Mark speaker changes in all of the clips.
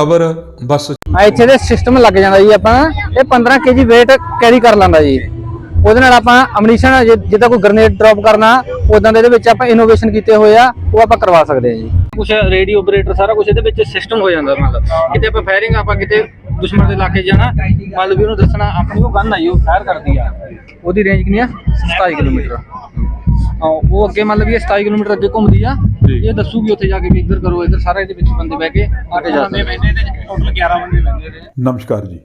Speaker 1: ਖਬਰ ਬਸ।
Speaker 2: ਆ ਇੱਥੇ ਦੇ ਸਿਸਟਮ ਲੱਗ ਜਾਂਦਾ ਜੀ ਆਪਾਂ। ਇਹ 15 ਕੇਜੀ weight ਕੈਰੀ ਕਰ ਲੈਂਦਾ ਜੀ। ਉਹਦੇ ਨਾਲ ਆਪਾਂ ਅਮਨੀਸ਼ਨ ਜਿੱਦਾਂ ਕੋਈ ਗ੍ਰਨੇਡ ਡ੍ਰੌਪ ਕਰਨਾ ਉਦਾਂ ਦੇ ਇਹਦੇ ਵਿੱਚ ਆਪਾਂ ਇਨੋਵੇਸ਼ਨ ਕੀਤੇ ਹੋਏ ਆ ਉਹ ਆਪਾਂ ਕਰਵਾ ਸਕਦੇ ਆ ਜੀ। ਕੁਝ ਰੇਡੀਓ ਆਪਰੇਟਰ ਸਾਰਾ ਕੁਝ ਇਹਦੇ ਵਿੱਚ ਸਿਸਟਮ ਹੋ ਜਾਂਦਾ ਮਤਲਬ। ਕਿਤੇ ਆਪਾਂ ਫਾਇਰਿੰਗ ਆਪਾਂ ਕਿਤੇ ਦੁਸ਼ਮਣ ਦੇ ਇਲਾਕੇ ਜਾਣਾ ਮਤਲਬ ਵੀ ਉਹਨੂੰ ਦੱਸਣਾ ਆਪਣੀ ਉਹ ਗਨ ਆਈ ਉਹ ਫਾਇਰ ਕਰਦੀ ਆ। ਉਹਦੀ ਰੇਂਜ ਕਿੰਨੀ ਆ? 27 ਕਿਲੋਮੀਟਰ। ਉਹ ਅੱਗੇ ਮਤਲਬ ਇਹ 27 ਕਿਲੋਮੀਟਰ ਅੱਗੇ ਘੁੰਮਦੀ ਆ ਇਹ ਦੱਸੂਗੀ ਉੱਥੇ ਜਾ ਕੇ ਵੀ ਇੱਧਰ ਕਰੋ ਇੱਧਰ ਸਾਰਾ ਇਹਦੇ ਵਿੱਚ ਬੰਦੇ ਬਹਿ ਕੇ ਆਟੇ ਜਾ ਸਕਦੇ
Speaker 3: ਟੋਟਲ 11 ਬੰਦੇ ਬੰਦੇ ਨੇ
Speaker 4: ਨਮਸਕਾਰ ਜੀ।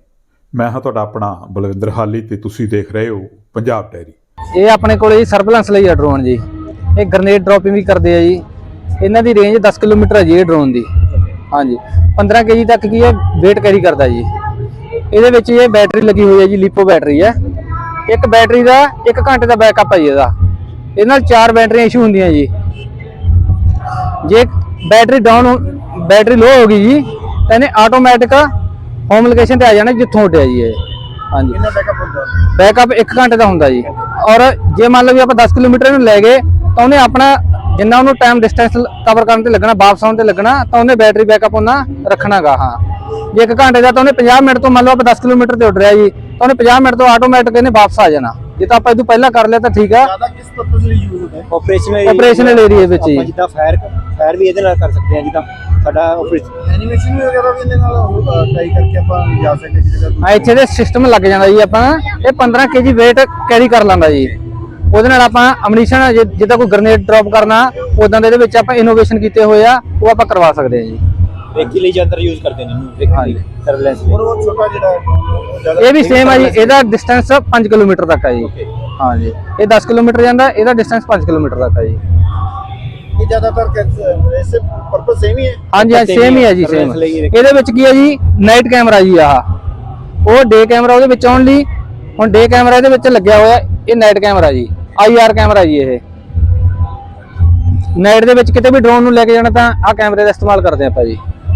Speaker 4: ਮੈਂ ਹਾਂ ਤੁਹਾਡਾ ਆਪਣਾ ਬਲਵਿੰਦਰ ਹਾਲੀ ਤੇ ਤੁਸੀਂ ਦੇਖ ਰਹੇ ਹੋ ਪੰਜਾਬ ਡੈਰੀ।
Speaker 2: ਇਹ ਆਪਣੇ ਕੋਲੇ ਜੀ ਸਰਵੇਲੈਂਸ ਲਈ ਆ ਡਰੋਨ ਜੀ। ਇਹ ਗ੍ਰਨੇਡ ਡ੍ਰੌਪਿੰਗ ਵੀ ਕਰਦੇ ਆ ਜੀ। ਇਹਨਾਂ ਦੀ ਰੇਂਜ 10 ਕਿਲੋਮੀਟਰ ਹੈ ਜੀ ਇਹ ਡਰੋਨ ਦੀ। ਹਾਂਜੀ। 15 ਕੇਜੀ ਤੱਕ ਕੀ ਹੈ weight ਕੈਰੀ ਕਰਦਾ ਜੀ। ਇਹਦੇ ਵਿੱਚ ਇਹ ਬੈਟਰੀ ਲੱਗੀ ਹੋਈ ਹੈ ਜੀ ਲਿਪੋ ਬੈਟਰੀ ਹੈ ਇੱਕ ਬੈਟਰੀ ਦਾ 1 ਘੰਟੇ ਦਾ ਬੈਕਅਪ ਹੈ ਜੀ ਇਹਦਾ। ਇਹਦੇ ਨਾਲ ਚਾਰ ਬੈਟਰੀਆਂ ਇਸ਼ੂ ਹੁੰਦੀਆਂ ਜੀ। ਜੇ ਬੈਟਰੀ ਡਾਊਨ ਬੈਟਰੀ ਲੋ ਹੋ ਗਈ ਜੀ ਤਾਂ ਇਹਨੇ ਆਟੋਮੈਟਿਕ ਹੋਮ ਲੋਕੇਸ਼ਨ ਤੇ ਆ ਜਾਣਾ ਜਿੱਥੋਂ ਉੱਡਿਆ ਜੀ ਇਹ। ਹਾਂਜੀ।
Speaker 3: ਕਿੰਨਾ ਬੈਕਅਪ ਹੁੰਦਾ?
Speaker 2: ਬੈਕਅਪ 1 ਘੰਟੇ ਦਾ ਹੁੰਦਾ ਜੀ। ਔਰ ਜੇ ਮੰਨ ਲਓ ਵੀ ਆਪਾਂ 10 ਕਿਲੋਮੀਟਰ ਨੂੰ ਲੈ ਗਏ ਤਾਂ ਉਹਨੇ ਆਪਣਾ ਜਿੰਨਾ ਉਹਨੂੰ ਟਾਈਮ ਡਿਸਟੈਂਸ ਕਵਰ ਕਰਨ ਤੇ ਲੱਗਣਾ ਵਾਪਸ ਆਉਣ ਤੇ ਲੱਗਣਾ ਤਾਂ ਉਹਨੇ ਬੈਟਰੀ ਬੈਕਅਪ ਉਹਨਾਂ ਰੱਖਣਾਗਾ ਹਾਂ। ਜੇ 1 ਘੰਟੇ ਦਾ ਤਾਂ ਉਹਨੇ 50 ਮਿੰਟ ਤੋਂ ਮੰਨ ਲਓ ਆਪਾਂ 10 ਕਿਲੋਮੀਟਰ ਤੇ ਉੱਡ ਰਿਹਾ ਜੀ ਤਾਂ ਉਹਨੇ 50 ਮਿੰਟ ਤੋਂ ਆਟੋਮੈਟਿਕ ਇਹਨੇ ਵਾਪਸ ਆ ਜਾਣਾ। ਜੇ ਤਾਂ ਆਪਾਂ ਇਹ ਤੋਂ ਪਹਿਲਾਂ ਕਰ ਲਿਆ ਤਾਂ ਠੀਕ ਆ।
Speaker 3: ਜ਼ਿਆਦਾ ਕਿਸ ਪਰਪਸ ਲਈ ਯੂਜ਼ ਹੁੰਦਾ ਹੈ?
Speaker 5: ਆਪਰੇਸ਼ਨਲ
Speaker 2: area ਵਿੱਚ।
Speaker 5: ਆਪਾਂ ਜਿੱਦਾਂ ਫਾਇਰ ਫਾਇਰ ਵੀ ਇਹਦੇ ਨਾਲ ਕਰ ਸਕਦੇ ਹਾਂ ਜਿੱਦਾਂ ਸਾਡਾ ਆਪਰੇਸ਼ਨ
Speaker 3: ਐਨੀਮੇਸ਼ਨ ਵਗੈਰਾ ਵੀ ਇਹਦੇ ਨਾਲ ਟਰਾਈ ਕਰਕੇ ਆਪਾਂ ਜਾ ਸਕਦੇ ਜਗ੍ਹਾ
Speaker 2: ਆ ਇੱਥੇ ਦੇ ਸਿਸਟਮ ਲੱਗ ਜਾਂਦਾ ਜੀ ਆਪਾਂ ਇਹ 15 ਕੇਜੀ weight ਕੈਰੀ ਕਰ ਲੈਂਦਾ ਜੀ। ਉਹਦੇ ਨਾਲ ਆਪਾਂ ਅਮਨੀਸ਼ਨ ਜਿੱਦਾਂ ਕੋਈ ਗ੍ਰਨੇਡ ਡ੍ਰੌਪ ਕਰਨਾ ਉਦਾਂ ਦੇ ਇਹਦੇ ਵਿੱਚ ਆਪਾਂ ਇਨੋਵੇਸ਼ਨ ਕੀਤੇ ਹੋਏ ਆ ਉਹ ਆਪਾਂ ਕਰਵਾ ਸਕਦੇ ਆ ਜੀ।
Speaker 5: ਵੇਖੀ ਲਈ ਯੰਤਰ ਯੂਜ਼ ਕਰਦੇ ਨੇ ਇਹਨੂੰ ਵੇਖੀ ਲਈ ਸਰਵੇਲੈਂਸ
Speaker 3: ਔਰ ਉਹ ਛੋਟਾ ਜਿਹੜਾ ਹੈ, ਉਹ ਜ਼ਿਆਦਾ
Speaker 2: ਇਹ ਵੀ ਸੇਮ ਹੈ ਜੀ ਇਹਦਾ ਡਿਸਟੈਂਸ 5 ਕਿਲੋਮੀਟਰ ਤੱਕ ਹੈ ਜੀ। ਹਾਂ ਜੀ ਇਹ 10 ਕਿਲੋਮੀਟਰ ਜਾਂਦਾ ਇਹਦਾ ਡਿਸਟੈਂਸ 5 ਕਿਲੋਮੀਟਰ ਤੱਕ ਹੈ ਜੀ।
Speaker 3: ਇਹ ਜ਼ਿਆਦਾਤਰ ਕੈਸ- ਇਸੇ ਪਰਪਸ ਸੇਮ ਹੀ ਹੈ?
Speaker 2: ਹਾਂਜੀ ਹਾਂ ਸੇਮ ਹੀ ਹੈ ਜੀ ਸੇਮ ਇਹਦੇ ਵਿੱਚ ਕੀ ਹੈ ਜੀ? ਨਾਈਟ ਕੈਮਰਾ ਜੀ ਆਹ। ਉਹ ਡੇ ਕੈਮਰਾ ਉਹਦੇ ਵਿੱਚ ਆਉਣ ਲਈ ਹੁਣ ਡੇ ਕੈਮਰਾ ਇਹਦੇ ਵਿੱਚ ਲੱਗਿਆ ਹੋਇਆ ਇਹ ਨਾਈਟ ਕੈਮਰਾ ਜੀ ਆਈਆਰ ਕੈਮਰਾ ਜੀ ਇਹ। ਨਾਈਟ ਦੇ ਵਿੱਚ ਕਿਤੇ ਵੀ ਡਰੋਨ ਨੂੰ ਲੈ ਕੇ ਜਾਣਾ ਤਾਂ ਆਹ ਕੈਮਰੇ ਦਾ ਇਸਤੇਮਾਲ ਕਰਦੇ ਆਪਾਂ ਜੀ।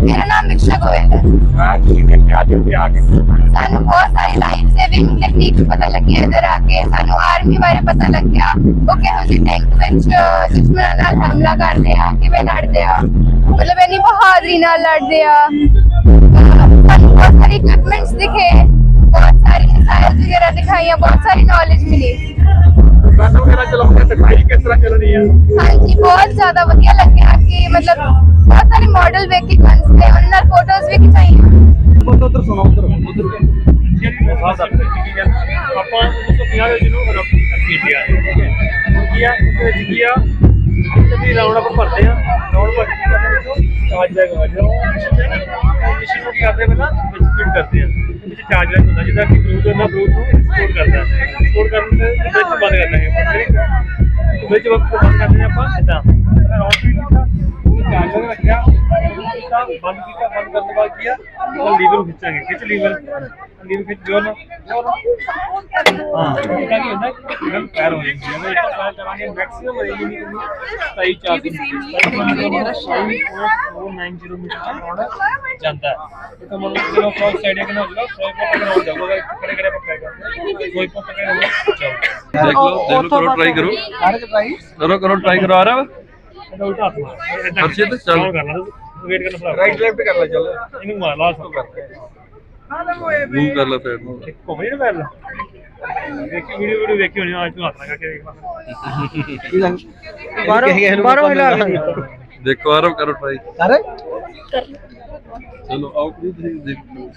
Speaker 6: ਮੇਰਾ ਨਾਮ ਮਿਕਸ਼ਾ ਗੋਇਲ ਹੈ
Speaker 7: ਸਾਨੂੰ ਬਹੁਤ ਸਾਰੀ ਲਾਈਫ ਸੇਵਿੰਗ ਟੈਕਨੀਕਸ ਪਤਾ ਲੱਗੀਆਂ ਇਧਰ ਆ ਕੇ ਸਾਨੂੰ ਆਰਮੀ ਬਾਰੇ ਪਤਾ ਲੱਗਿਆ ਉਹ ਕਿਹੋ ਜਿਹੇ ਟੈਂਕ ਵਿੱਚ ਦੁਸ਼ਮਣਾਂ ਨਾਲ ਹਮਲਾ ਕਰਦੇ ਆ ਕਿਵੇਂ ਲੜਦੇ ਆ ਮਤਲਬ ਇਹਨੀ ਬਹਾਦਰੀ ਨਾਲ ਲੜਦੇ ਆ ਸਾਨੂੰ ਬਹੁਤ ਸਾਰੇ ਇਕਵਿਪਮੈਂਟਸ ਦਿਖੇ ਬਹੁਤ ਸਾਰੀ ਸਾਇੰਸ ਵਗੈਰਾ ਦਿਖਾਈਆਂ ਬਹੁਤ ਸਾਰੀ ਨੌਲੇਜ ਮਿਲੀ ਹਾਂਜੀ ਬਹੁਤ ਜ਼ਿਆਦਾ ਵਧੀਆ ਲੱਗਿਆ ਕਿ ਮਤਲਬ ਬਹੁਤ ਸਾਰੇ ਮਾਡਲ ਵੇਖ ਕੇ ਗਨਸ ਤੇ ਉਹਨਾਂ ਨਾਲ ਫੋਟੋਜ਼ ਵੀ ਖਿਚਾਈਆਂ।
Speaker 6: ਆਪਾਂ 150 ਦੇ ਜਿਹਨੂੰ ਅਡਾਪਟ ਕੀਤੀ ਆ ਠੀਕ ਹੈ। ਕੀ ਆ ਵਿੱਚ ਕੀ ਆ ਜਿੱਥੇ ਰਾਉਂਡ ਆਪਾਂ ਭਰਦੇ ਆ ਰਾਉਂਡ ਭਰ ਕੇ ਕਰਦੇ ਵਿੱਚੋਂ ਚਾਰਜ ਬੈਗ ਹੋ ਜਾਂਦਾ ਮਸ਼ੀਨ ਨੂੰ ਕੀ ਕਰਦੇ ਪਹਿਲਾਂ ਵਿੱਚ ਫਿਟ ਕਰਦੇ ਆ। ਵਿੱਚ ਚਾਰਜ ਬੈਗ ਹੁੰਦਾ ਜਿਹਦਾ ਕਿ ਬਲੂਟੂਥ ਨਾਲ ਬਲੂਟੂਥ ਨੂੰ ਸਪੋਰਟ ਕਰਦਾ ਸਪੋਰਟ ਵਿੱਚ ਵਕਤ ਕਰਦੇ ਆਪਾਂ ਇਦਾਂ ਰਾਉਂਡ ਵੀ ਕੀਤਾ ਚਾਰਜ ਰੱਖਿਆ ਕੀਤਾ ਬੰਦ ਕੀਤਾ। ਬੰਦ ਕਰਨ ਤੋਂ ਬਾਅਦ ਕੀ ਆ? ਲੀਵਰ ਨੂੰ ਖਿੱਚਾਂਗੇ ਖਿੱਚ ਲੀਵਰ ਲੀਵਰ ਖਿੱਚ ਜੋਰ ਨਾਲ ਹਾਂ ਇਹਦਾ ਕੀ ਹੁੰਦਾ ਇੱਕਦਮ ਪੈਰ ਹੋ ਜਾਂਦੀ ਹੈ ਇਹ ਪੈਰ ਕਰਾਂਗੇ ਮੈਕਸਿਮਮ ਰੇਂਜ ਨਹੀਂ ਕਰਨੀ 27 4 490 ਮੀਟਰ ਅਰਾਊਂਡ ਜਾਂਦਾ ਹੈ ਇਹ ਤਾਂ ਮਤਲਬ ਕਿਲੋ ਕ੍ਰੋਸ ਸਾਈਡ ਹੈ ਕਿ ਨਾ ਹੋਗਾ 100 ਪੱਟ ਕਰਾਉਂ ਜਾਊਗਾ ਕਿਹੜੇ ਕਿਹੜੇ ਪੱਕਾ ਕਰਦੇ ਕੋਈ ਪੱਕਾ ਕਰਾਉਂ ਜਾਊਗਾ
Speaker 1: ਦੇਖ ਲਓ ਦੇਖ ਲਓ ਕਰੋ ਟਰਾਈ ਕਰੋ। ਕਰੋ ਕਰੋ ਟਰਾਈ ਕਰੋ ਆ ਰਿਹਾ ਵਾ?
Speaker 6: ਇਹਦਾ ਉਲਟਾ ਹੱਥ ਮਾਰ।
Speaker 1: ਹਰਸ਼ਿਤ, ਚੱਲ।
Speaker 6: ਕਰ ਲਾ ਵੇਟ ਕਰਨਾ ਭਰਾ। ਰਾਈਟ ਲੈਫਟ ਕਰ ਲੈ ਚੱਲ। ਇਹਨੂੰ ਮਾਰ ਲਾ ਸਭ ਕਰ
Speaker 1: ਮੂਵ ਕਰ ਲੈ ਫੇਰ ਨੂੰ
Speaker 6: ਘੁੰਮ ਨਹੀਂ ਪੈਰ ਦੇਖੀ ਵੀਡੀਓ ਵੀਡੀਓ ਵੇਖੀ ਹੋਣੀ ਅੱਜ ਤੂੰ ਹੱਥ ਲਗਾ ਕੇ ਦੇਖ
Speaker 2: ਬਾਹਰੋਂ ਬਾਹਰੋਂ ਹਿਲਾ
Speaker 1: ਦੇਖੋ ਆਰੋ ਕਰੋ ਟਰਾਈ
Speaker 2: ਕਰ।
Speaker 1: ਚਲੋ ਆਓ ਪਲੀਜ਼ ਤੁਸੀਂ ਦੇਖੋ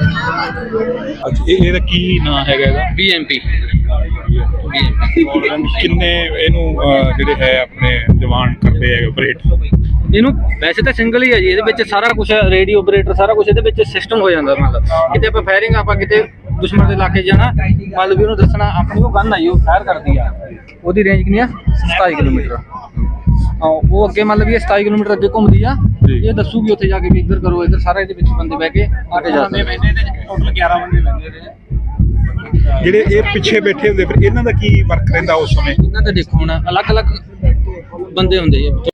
Speaker 4: ਅੱਛਾ ਇਹ ਇਹਦਾ ਕੀ ਨਾਂ ਹੈਗਾ ਇਹਦਾ?
Speaker 2: ਬੀਐਮਪੀ
Speaker 4: ਕਿੰਨੇ ਇਹਨੂੰ ਅਹ, ਜਿਹੜੇ ਹੈ ਆਪਣੇ ਜਵਾਨ ਕਰਦੇ ਹੈ ਆਪਰੇਟ
Speaker 2: ਇਹਨੂੰ ਵੈਸੇ ਤਾਂ ਸਿੰਗਲ ਹੀ ਹੈ ਜੀ ਇਹਦੇ ਵਿੱਚ ਸਾਰਾ ਕੁਝ ਰੇਡੀਓ ਆਪਰੇਟਰ ਸਾਰਾ ਕੁਝ ਇਹਦੇ ਵਿੱਚ ਸਿਸਟਮ ਹੋ ਜਾਂਦਾ ਮਤਲਬ। ਕਿਤੇ ਆਪਾਂ ਫਾਇਰਿੰਗ ਆਪਾਂ ਕਿਤੇ ਦੁਸ਼ਮਣ ਦੇ ਇਲਾਕੇ ਜਾਣਾ ਮਤਲਬ ਵੀ ਉਹਨੂੰ ਦੱਸਣਾ ਆਪਣੀ ਉਹ ਗਨ ਆਈ ਉਹ ਫਾਇਰ ਕਰਦੀ ਆ। ਉਹਦੀ ਰੇਂਜ ਕਿੰਨੀ ਆ? 27 ਕਿਲੋਮੀਟਰ। ਹਾਂ, ਉਹ ਅੱਗੇ ਮਤਲਬ ਇਹ 27 ਕਿਲੋਮੀਟਰ ਅੱਗੇ ਘੁੰਮਦੀ ਆ। ਇਹ ਦੱਸੂਗੀ ਉੱਥੇ ਜਾ ਕੇ ਵੀ ਇੱਧਰ ਕਰੋ ਇੱਧਰ ਸਾਰਾ ਇਹਦੇ ਵਿੱਚ ਬੰਦੇ ਬਹਿ ਕੇ ਆਟੇ ਜਾ ਸਕਦੇ
Speaker 8: ਟੋਟਲ 11 ਬੰਦੇ ਬੰਦੇ ਨੇ।
Speaker 4: ਜਿਹੜੇ ਇਹ ਪਿੱਛੇ ਬੈਠੇ ਹੁੰਦੇ ਫਿਰ ਇਹਨਾਂ ਦਾ ਕੀ ਵਰਕ ਰਹਿੰਦਾ ਉਸ ਸਮੇਂ?
Speaker 2: ਇਹਨਾਂ ਤੇ ਦੇਖੋ ਹੁਣ ਅਲੱਗ-ਅਲੱਗ ਬੰਦੇ ਹੁੰਦੇ ਆ